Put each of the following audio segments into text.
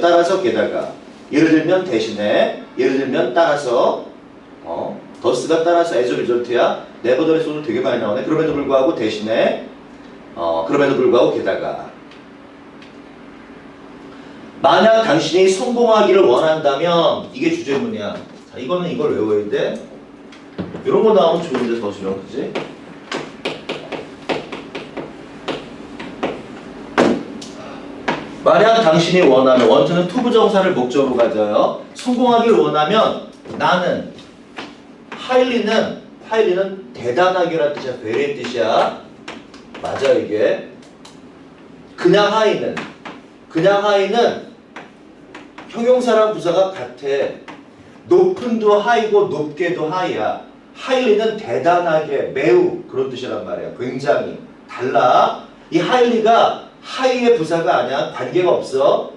따라서 게다가 예를 들면 대신에 예를 들면 따라서 어 더스가 따라서 as a result야 네버더레스도 되게 많이 나오네. 그럼에도 불구하고 대신에 어 그럼에도 불구하고 게다가 만약 당신이 성공하기를 원한다면 이게 주제문이야. 자 이거는 이걸 외워야 돼. 이런 거 나오면 좋은데 서술형 그지? 만약 당신이 원하는 원투는 투부정사를 목적으로 가져요. 성공하기를 원하면 나는 하일리는 하일리는 대단하게라는 뜻이야. 베리의 뜻이야. 맞아 이게. 그냥 하이는 그냥 하이는 형용사랑 부사가 같아. 높은도 하이고 높게도 하이야. 하일리는 대단하게 매우 그런 뜻이란 말이야. 굉장히 달라. 이 하일리가 하이의 부사가 아니야. 관계가 없어.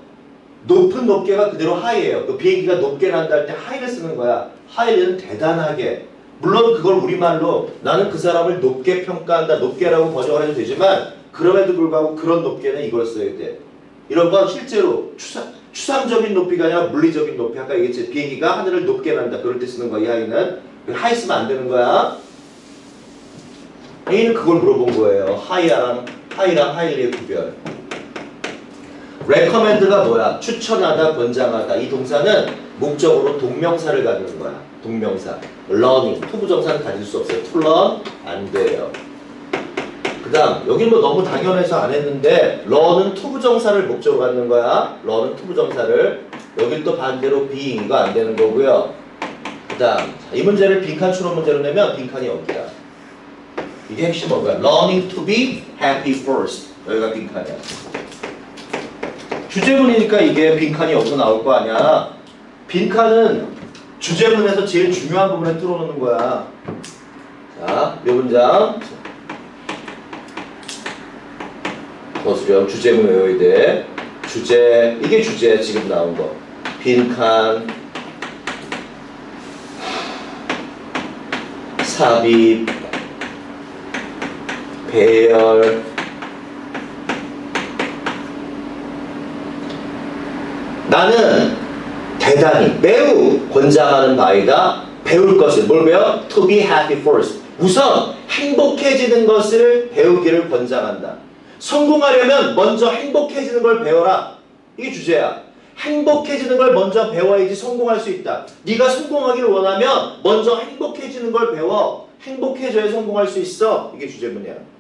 높은 높게가 그대로 하이예요. 그 비행기가 높게 난다 할 때 하이를 쓰는 거야. 하이는 대단하게. 물론 그걸 우리말로 나는 그 사람을 높게 평가한다. 높게라고 번역을 해도 되지만 그럼에도 불구하고 그런 높게는 이걸 써야 돼. 이런 건 실제로 추상, 추상적인 높이가 아니라 물리적인 높이. 아까 얘기했지. 비행기가 하늘을 높게 난다. 그럴 때 쓰는 거야. 이 하이는. 하이 쓰면 안 되는 거야. A는 그걸 물어본 거예요. 하이랑 하이랑 하이리의 구별. recommend가 뭐야? 추천하다, 권장하다. 이 동사는 목적으로 동명사를 가지는 거야. 동명사. learning. 투부정사는 가질 수 없어요. to learn 안 돼요. 그 다음 여기 뭐 너무 당연해서 안 했는데 learn은 투부정사를 목적으로 갖는 거야. learn은 투부정사를 여기 또 반대로 being 이거 안 되는 거고요. 그 다음 이 문제를 빈칸 추론 문제로 내면 빈칸이 여기야. 이게 핵심 뭐야? Learning to be happy first. 여기가 빈칸이야. 주제문이니까 이게 빈칸이 여기서 나올 거 아니야. 빈칸은 주제문에서 제일 중요한 부분에 뚫어놓는 거야. 자, 이 문장. 거수령 주제문 외워야 돼. 주제, 이게 주제 지금 나온 거. 빈칸, 삽입, 배열. 나는 대단히 매우 권장하는 바이다. 배울 것을 뭘 배워? To be happy first. 우선 행복해지는 것을 배우기를 권장한다. 성공하려면 먼저 행복해지는 걸 배워라. 이게 주제야. 행복해지는 걸 먼저 배워야지 성공할 수 있다. 네가 성공하기를 원하면 먼저 행복해지는 걸 배워. 행복해져야 성공할 수 있어. 이게 주제문이야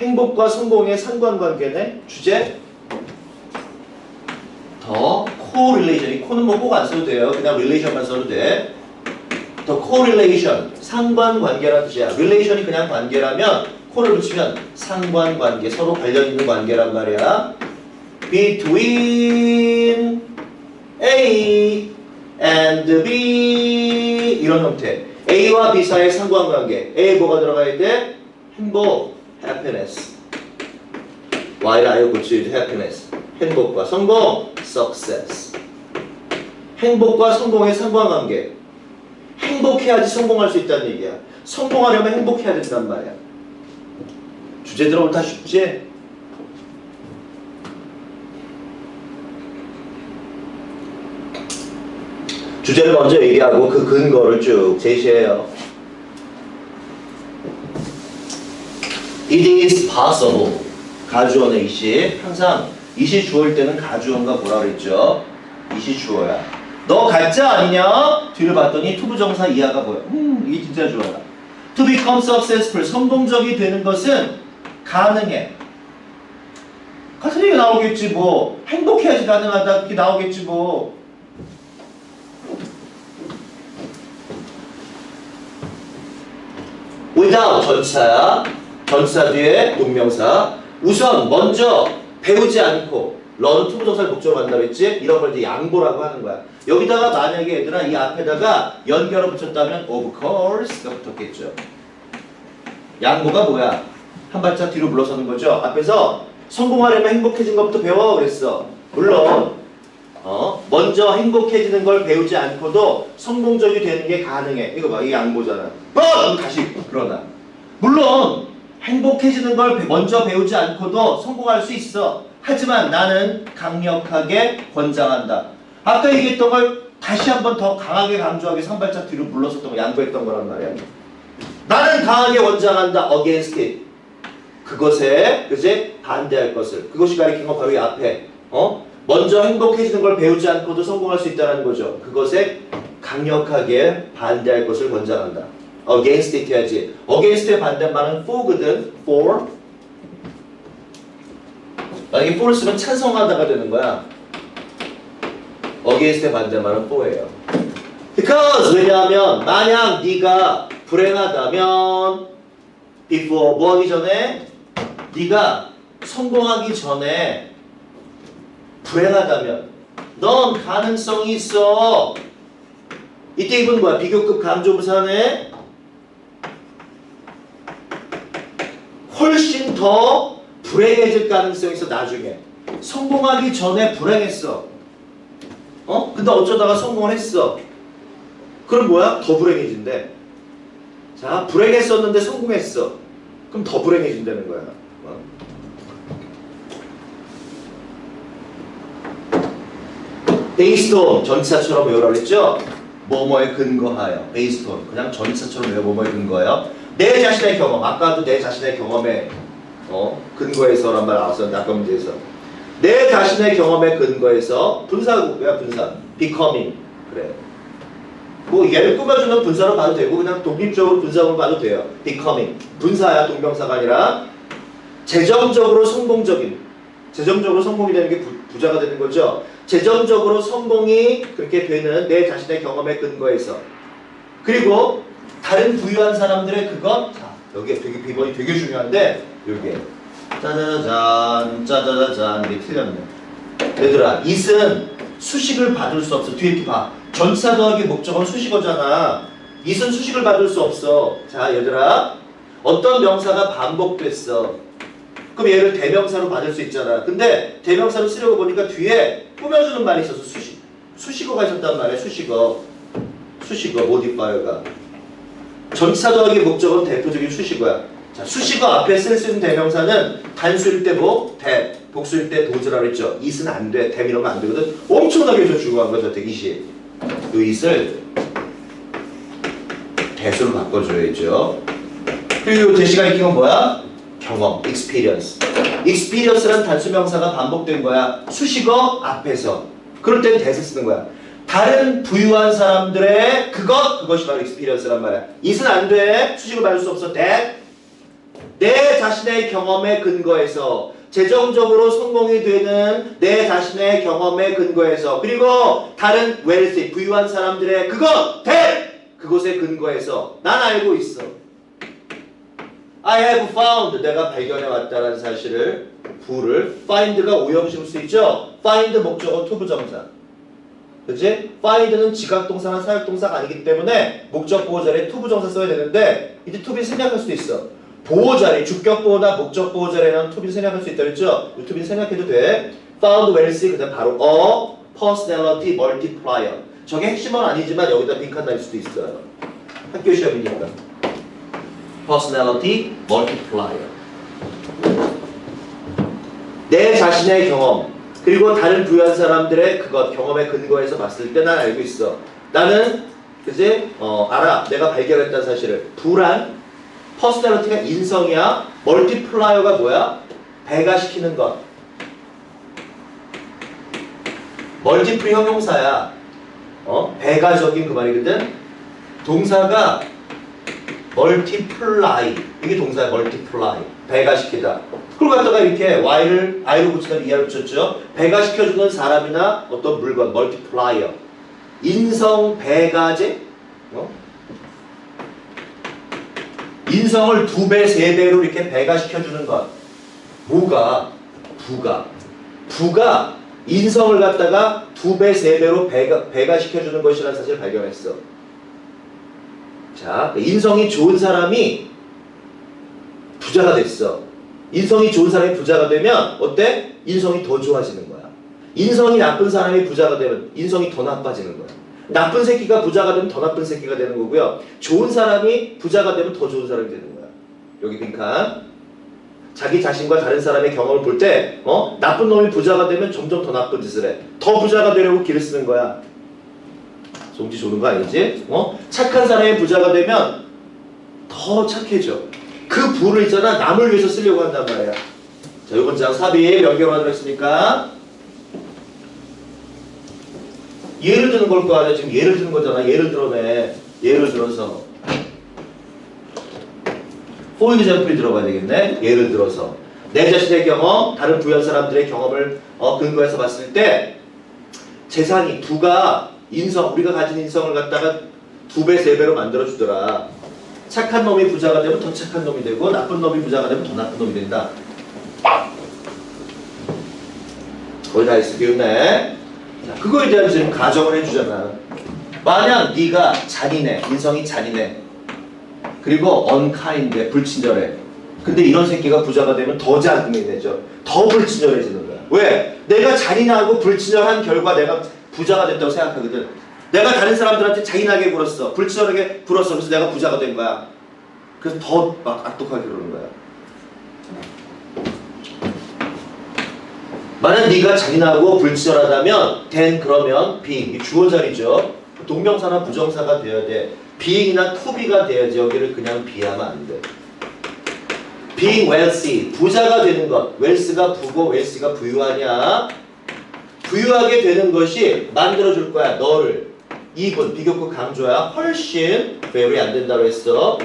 행복과 성공의 상관관계네 주제 더 correlation. 코는 뭐 꼭 안 써도 돼요. 그냥 relation만 써도 돼. 더 correlation. 상관관계라는 뜻이야. relation이 그냥 관계라면 코를 붙이면 상관관계 서로 관련 있는 관계란 말이야. between A and B. 이런 형태. A와 B 사이의 상관관계. A 뭐가 들어가야 돼? 행복 happiness. Y를 아예 고치지 happiness? 행복과 성공 success. 행복과 성공의 상관관계. 행복해야지 성공할 수 있다는 얘기야. 성공하려면 행복해야 된단 말이야. 주제 들어보면 다 쉽지? 주제를 먼저 얘기하고 그 근거를 쭉 제시해요 It is possible. 가주어는 이시. 항상 이시 주어일 때는 가주어인가 뭐라 그랬죠? 이시 주어야. 너 가짜 아니냐? 뒤를 봤더니 투부정사 이하가 뭐야? 음 이게 진짜 좋아요 To become successful 성공적이 되는 것은 가능해. 얘기 나오겠지 뭐. 행복해야지 가능하다. 그렇게 나오겠지 뭐. Without 전차야 전차 뒤에 동명사. 우선 먼저 배우지 않고 런 투부정사를 목적으로 한다고 했지? 이런 걸 이제 양보라고 하는 거야. 여기다가 만약에 얘들아 이 앞에다가 연결을 붙였다면 of course가 붙었겠죠. 양보가 뭐야? 한 발짝 뒤로 물러서는 거죠. 앞에서 성공하려면 행복해진 것부터 배워 그랬어. 물론 어? 먼저 행복해지는 걸 배우지 않고도 성공적이 되는 게 가능해. 이거 봐 이게 양보잖아. 어 다시 그러나 물론 행복해지는 걸 배- 먼저 배우지 않고도 성공할 수 있어. 하지만 나는 강력하게 권장한다. 아까 얘기했던 걸 다시 한번 더 강하게 강조하기 한 발짝 뒤로 물러섰던 거 양보했던 거란 말이야. 나는 강하게 권장한다. against it. 그것에 그제 반대할 것을. 그것이 가리킨 건 바로 이 앞에. 어? 먼저 행복해지는 걸 배우지 않고도 성공할 수 있다는 거죠. 그것에 강력하게 반대할 것을 권장한다. Against it 해야지. against의 반대말은 for거든. for. 만약에 for 쓰면 찬성하다가 되는 거야. against의 반대말은 for예요. because 왜냐하면 만약 네가 불행하다면 before 뭐 하기 전에 네가 성공하기 전에 불행하다면 넌 가능성이 있어. 이때 이분 뭐야? 비교급 강조부사네. 훨씬 더 불행해질 가능성이 있어 나중에. 성공하기 전에 불행했어. 어? 근데 어쩌다가 성공을 했어. 그럼 뭐야? 더 불행해진대. 자, 불행했었는데 성공했어. 그럼 더 불행해진다는 거야. 어? 베이스톤 전치사처럼 외우라고 했죠? 뭐뭐에 근거하여 베이스톤 그냥 전치사처럼 외워 뭐뭐에 근거하여 내 자신의 경험 아까도 내 자신의 경험에 어, 근거해서란 말 나왔었는데 아까 문제에서. 내 자신의 경험에 근거해서 분사구야 분사 becoming. 그래. 뭐 얘를 꾸며주는 분사로 봐도 되고 그냥 독립적으로 분사로 봐도 돼요. becoming. 분사야 동명사가 아니라 재정적으로 성공적인 재정적으로 성공이 되는 게 부, 부자가 되는 거죠. 재정적으로 성공이 그렇게 되는 내 자신의 경험에 근거해서. 그리고 다른 부유한 사람들의 그것 자 여기 되게 비번이 되게 중요한데 여기 짜자잔 짜자자잔 이게 틀렸네. 얘들아 it은 수식을 받을 수 없어. 뒤에 봐. 전사 더하기 목적은 수식어잖아. it은 수식을 받을 수 없어. 자 얘들아 어떤 명사가 반복됐어. 그럼 얘를 대명사로 받을 수 있잖아. 근데 대명사로 쓰려고 보니까 뒤에 꾸며주는 말이 있어서 수식, 수식어가 있었단 말이야. 수식어. 수식어, 모디파이어가. 전치사 더하기 목적은 대표적인 수식어야. 자, 수식어 앞에 쓸 수 있는 대명사는 단수일 때 뭐? 대. 복수일 때 도즈라고 했죠. it은 안 돼. 대 이러면 안 되거든. 엄청나게 좀 중요한 거죠. 대기시. 요 it을 대수로 바꿔줘야죠. 그리고 대시가 익힌 건 뭐야? 경험, experience. experience란 단수 명사가 반복된 거야. 수식어 앞에서. 그럴 때는 대세 쓰는 거야. 다른 부유한 사람들의 그것, 그것이 바로 experience란 말이야. it은 안 돼. 수식을 받을 수 없어. 내 자신의 경험에 근거해서 재정적으로 성공이 되는 내 자신의 경험에 근거해서 그리고 다른 웰시 부유한 사람들의 그것 that 그것에 근거해서 난 알고 있어. I have found 내가 발견해 왔다는 사실을 부를 find가 오형식일 수 있죠. find 목적어 투부정사. 그치? find는 지각동사나 사역동사가 아니기 때문에 목적 보호 자리에 투부정사 써야 되는데 이제 투비 생략할 수도 있어. 보호 자리, 주격 보호나 목적 보호 자리에는 투비 생략할 수 있다 그랬죠? 이 투비 생략해도 돼. found 웰시 그다음 바로 a personality multiplier. 저게 핵심은 아니지만 여기다 빈칸 날 수도 있어요. 학교 시험이니까. personality multiplier. 내 자신의 경험 그리고 다른 부유한 사람들의 그것 경험에 근거해서 봤을 때 난 알고 있어. 나는 그지 어 알아. 내가 발견했다는 사실을 불안 퍼스널리티가 인성이야. 멀티플라이어가 뭐야? 배가시키는 것. 멀티플 형용사야. 어? 배가적인 그 말이거든. 동사가 멀티플라이 이게 동사야 멀티플라이 배가시키다 그걸 갖다가 이렇게 y를 i로 붙이다 e를 붙였죠. 배가시켜주는 사람이나 어떤 물건 멀티플라이어 인성 배가제 어? 인성을 두 배, 세 배로 이렇게 배가시켜주는 것. 뭐가 부가. 부가 인성을 갖다가 두 배, 세 배로 배가, 배가시켜주는 것이라는 사실을 발견했어. 자, 인성이 좋은 사람이 부자가 됐어. 인성이 좋은 사람이 부자가 되면 어때? 인성이 더 좋아지는 거야. 인성이 나쁜 사람이 부자가 되면 인성이 더 나빠지는 거야. 나쁜 새끼가 부자가 되면 더 나쁜 새끼가 되는 거고요. 좋은 사람이 부자가 되면 더 좋은 사람이 되는 거야. 여기 빈칸. 자기 자신과 다른 사람의 경험을 볼 때, 어? 나쁜 놈이 부자가 되면 점점 더 나쁜 짓을 해. 더 부자가 되려고 길을 쓰는 거야. som지 좋은 거 아니지? 어? 착한 사람이 부자가 되면 더 착해져. 그 부를 있잖아, 남을 위해서 쓰려고 한단 말이야. 자, 이번 장 삽입 연결하도록 했으니까. 예를 드는 걸 거 아니야. 지금 예를 드는 거잖아. 예를 들어내. 예를 들어서. for example이 들어가야 되겠네. 예를 들어서. 내 자신의 경험, 다른 부연 사람들의 경험을 어, 근거해서 봤을 때 재산이 부가 인성, 우리가 가진 인성을 갖다가 두 배, 세 배로 만들어 주더라. 착한 놈이 부자가 되면 더 착한 놈이 되고 나쁜 놈이 부자가 되면 더 나쁜 놈이 된다. 거의 다. 자, 그거에 대한 지금 가정을 해주잖아. 만약 네가 잔인해, 인성이 잔인해, 그리고 unkind, 불친절해. 근데 이런 새끼가 부자가 되면 더 잔인해져. 더 불친절해지는 거야. 왜? 내가 잔인하고 불친절한 결과 내가 부자가 됐다고 생각하거든. 내가 다른 사람들한테 잔인하게 굴었어. 불친절하게 굴었어. 그래서 내가 부자가 된 거야. 그래서 더 막 악독하게 그러는 거야. 만약 네가 잔인하고 불친절하다면 then 그러면 이 주어 자리죠. 동명사나 부정사가 되어야 돼. to be가 돼야지 여기를 그냥 비하면 안 돼. being wealthy 부자가 되는 것. wealth가 부고 wealthy가 부유하냐? 부유하게 되는 것이 만들어줄 거야 너를. 2분 비교급 강조야. 훨씬 very 안 된다고 했어.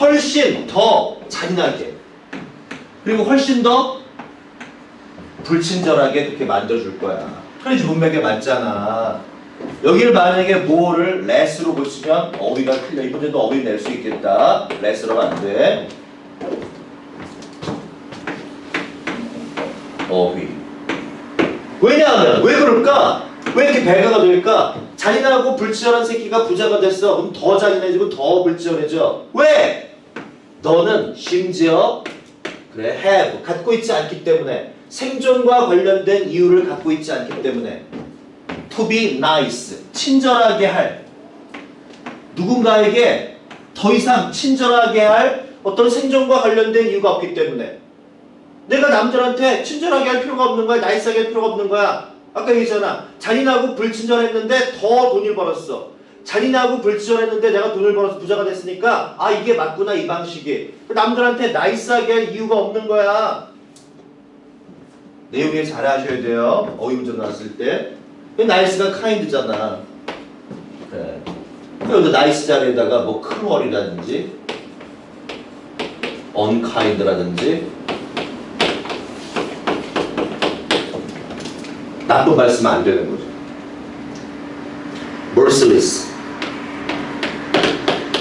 훨씬 더 잔인하게 그리고 훨씬 더 불친절하게 그렇게 만들어줄 거야. 프레즈 문맥에 맞잖아. 여기를 만약에 뭐를 less로 보시면 어휘가 틀려. 이 문제도 어휘 낼 수 있겠다. less로가 안 돼. 어휘. 왜냐하면 왜 그럴까? 왜 이렇게 배가가 될까? 잔인하고 불친절한 새끼가 부자가 됐어. 그럼 더 잔인해지고 더 불친절해져. 왜? 너는 심지어 그래 have 갖고 있지 않기 때문에 생존과 관련된 이유를 갖고 있지 않기 때문에 to be nice 친절하게 할 누군가에게 더 이상 친절하게 할 어떤 생존과 관련된 이유가 없기 때문에 내가 남들한테 친절하게 할 필요가 없는 거야 나이스하게 할 필요가 없는 거야 아까 얘기했잖아. 잔인하고 불친절했는데 더 돈을 벌었어. 잔인하고 불친절했는데 내가 돈을 벌어서 부자가 됐으니까 아 이게 맞구나 이 방식이. 남들한테 나이스하게 할 이유가 없는 거야. 내용 이해 잘 하셔야 돼요. 어휘 문제 나왔을 때. 나이스가 카인드잖아. 그래. 그래서 나이스 자리에다가 뭐 크루얼이라든지 언카인드라든지 나쁜 말 쓰면 안 되는 거죠. Merciless.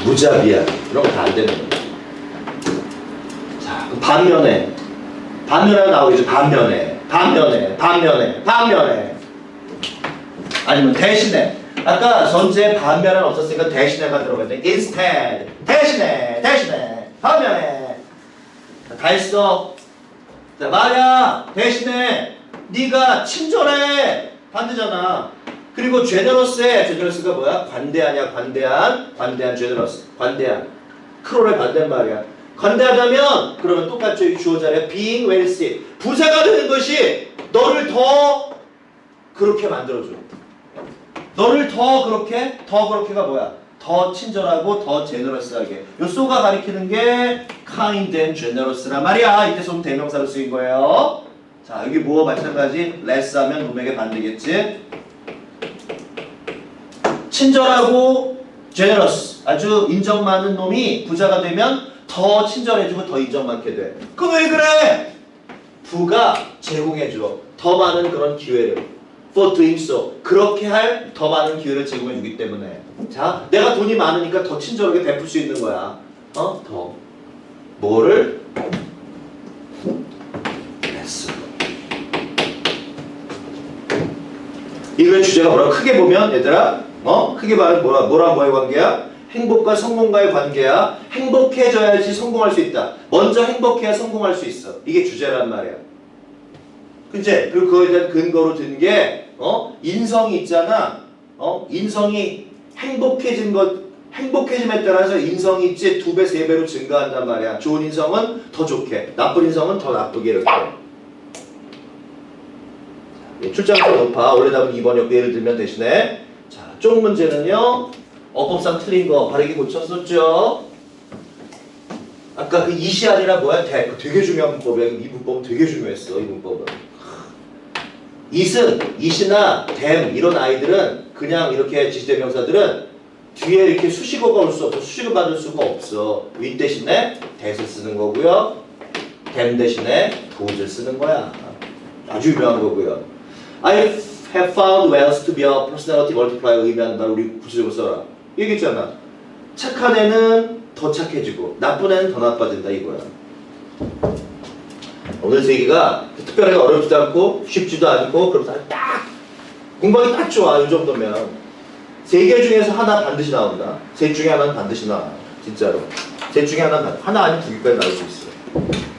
무자비한. 이런 거 다 안 되는 거예요. 자, 반면에. 반면에 나오겠죠. 반면에. 반면에. 반면에. 반면에. 아니면 대신에. 아까 전제 반면은 없었으니까 대신에가 들어갔네. instead. 대신에. 대신에. 반면에. 자, 다 했어. 자, 만약 대신에 네가 친절해. 반대잖아. 그리고 제너러스의 제너러스가 뭐야? 관대하냐 관대한. 관대한 제너러스 관대한. 크롤의 반대말이야. 관대하다면 그러면 똑같죠. 이 주어 자리에 being wealthy. 부자가 되는 것이 너를 더 그렇게 만들어줘. 너를 더 그렇게 더 그렇게가 뭐야? 더 친절하고 더 제너러스하게. 요 소가 가리키는 게 kind and generous란 말이야. 이때 좀 대명사로 쓰인 거예요 자 여기 뭐와 마찬가지 less 하면 놈에게 반대겠지 친절하고 generous 아주 인정 많은 놈이 부자가 되면 더 친절해지고 더 인정 많게 돼. 그럼 왜 그래? 부가 제공해줘 더 많은 그런 기회를 for doing so 그렇게 할 더 많은 기회를 제공해주기 때문에 자 내가 돈이 많으니까 더 친절하게 베풀 수 있는 거야. 어? 더 뭐를? 레스 이거의 주제가 뭐라고 크게 보면 얘들아 어? 크게 말하면 뭐라, 뭐랑 뭐의 관계야? 행복과 성공과의 관계야. 행복해져야지 성공할 수 있다. 먼저 행복해야 성공할 수 있어. 이게 주제란 말이야. 그리고 그거에 대한 근거로 든 게, 어? 인성이 있잖아. 어? 인성이 행복해진 것, 행복해짐에 따라서 인성이 있지 두 배, 세 배로 증가한단 말이야. 좋은 인성은 더 좋게, 나쁜 인성은 더 나쁘게 이렇게. 예, 출장성 높아. 원래 답은 2번이었고 예를 들면 대신에 자, 쪽 문제는요. 어법상 틀린 거 바르게 고쳤었죠. 아까 그 이시 아니라 뭐야? 대. 그 되게 중요한 문법이야. 이 문법은 되게 중요했어. 이 문법은. it은 it이나 them 이런 아이들은 그냥 이렇게 지시대명사들은 뒤에 이렇게 수식어가 올 수 없어. 수식을 받을 수가 없어. 위 대신에 that을 쓰는 거고요. them 대신에 does를 쓰는 거야. 아주 유명한 거고요. I have found Wells to be a personality multiplier 의미한다. 우리 구체적으로 써라. 얘기했잖아. 착한 애는 더 착해지고 나쁜 애는 더 나빠진다 이거야. 오늘 세 개가 특별하게 어렵지도 않고 쉽지도 않고 그렇다 딱 공부하기 딱 좋아 이 정도면 세 개 중에서 하나 반드시 나온다. 셋 중에 하나는 반드시 나와 진짜로. 셋 중에 하나는 반- 하나 아니면 두 개까지 나올 수 있어.